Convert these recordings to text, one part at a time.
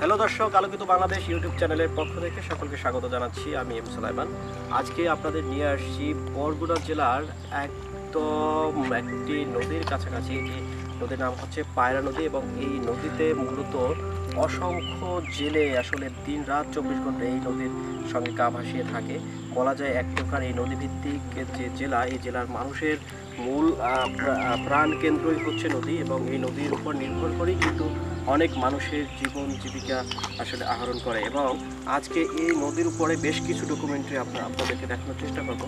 Hello দর্শক, আলোকিত Bangladesh YouTube চ্যানেলের পক্ষ থেকে সকলকে স্বাগত জানাচ্ছি। আমি এম সালাইমান। আজকে আপনাদের নিয়ে আসছি বরগুনা জেলার একদম একটি নদীর কাছাকাছি নদীর নাম হচ্ছে পায়রা নদী এবং এই নদীতে মূলত অসংখ্য জেলে আসলে দিন রাত চব্বিশ ঘণ্টা এই নদীর সঙ্গে গা ভাসিয়ে থাকে। বলা যায় এক প্রকার এই নদীভিত্তিক যে জেলা, এই জেলার মানুষের মূল প্রাণ কেন্দ্রই হচ্ছে নদী এবং এই নদীর উপর নির্ভর করেই কিন্তু অনেক মানুষের জীবন জীবিকা আসলে আহরণ করে এবং আজকে এই নদীর উপরে বেশ কিছু ডকুমেন্টারি আপনাদেরকে দেখানোর চেষ্টা করব।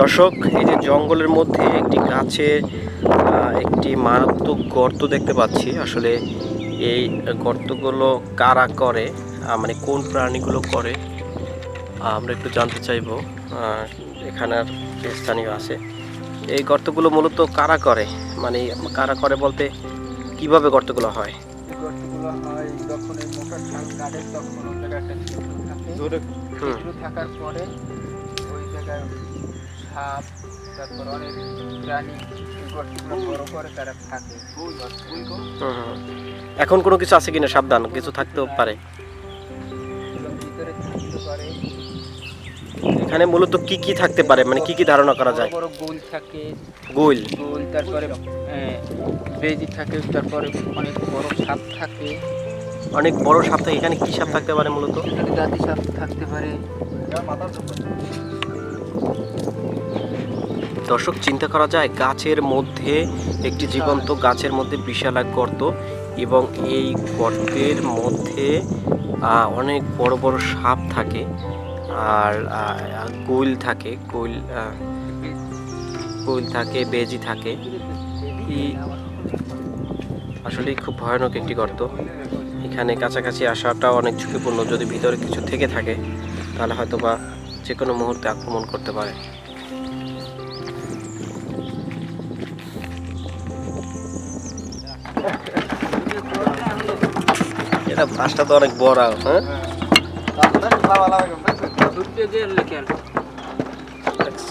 দর্শক এই যে জঙ্গলের মধ্যে একটি গাছে একটি মারাত্মক গর্ত দেখতে পাচ্ছি। আসলে এই গর্তগুলো কারা করে মানে কোন প্রাণীগুলো করে আমরা একটু জানতে চাইব। এখানের যে স্থানীয় আছে। এই গর্তগুলো মূলত কারা করে? মানে কারা করে বলতে কীভাবে গর্তগুলো হয়? গর্তগুলো হয় যখন এই তখন। থাকার পরে ওই জায়গায় সাপ তারপর অনেক প্রাণী বড় করে তারা থাকে। হুম, হুম। এখন কোনো কিছু আছে কিনা? সাবধান কিছু থাকতেও পারে। ভিতরে থাকতে পারে এখানে মূলত কি কি থাকতে পারে? মানে কি কি ধারণা করা যায়? বড় গোল থাকে। গোল। গোল তারপরে বেজি থাকে তারপরে অনেক বড় সাপ থাকে। অনেক বড় সাপ থাকে। এখানে কি সাপ থাকতে পারে মূলত? এখানে সাপ থাকতে পারে। দর্শক চিন্তা করা যায় গাছের মধ্যে একটি জীবন্ত গাছের মধ্যে বিশাল এক গর্ত এবং এই গর্তের মধ্যে অনেক বড় বড় সাপ থাকে আর কোয়েল থাকে কোয়েল আহ, কোয়েল থাকে বেজি থাকে। আসলে খুব ভয়ানক একটি গর্ত। এখানে কাছাকাছি আসাটা অনেক ঝুঁকিপূর্ণ। যদি ভিতরে কিছু থেকে থাকে তাহলে হয়তো বা যে কোনো মুহূর্তে আক্রমণ করতে পারে। এটা বাসটা তো অনেক বড় হ্যাঁ? দেখছ?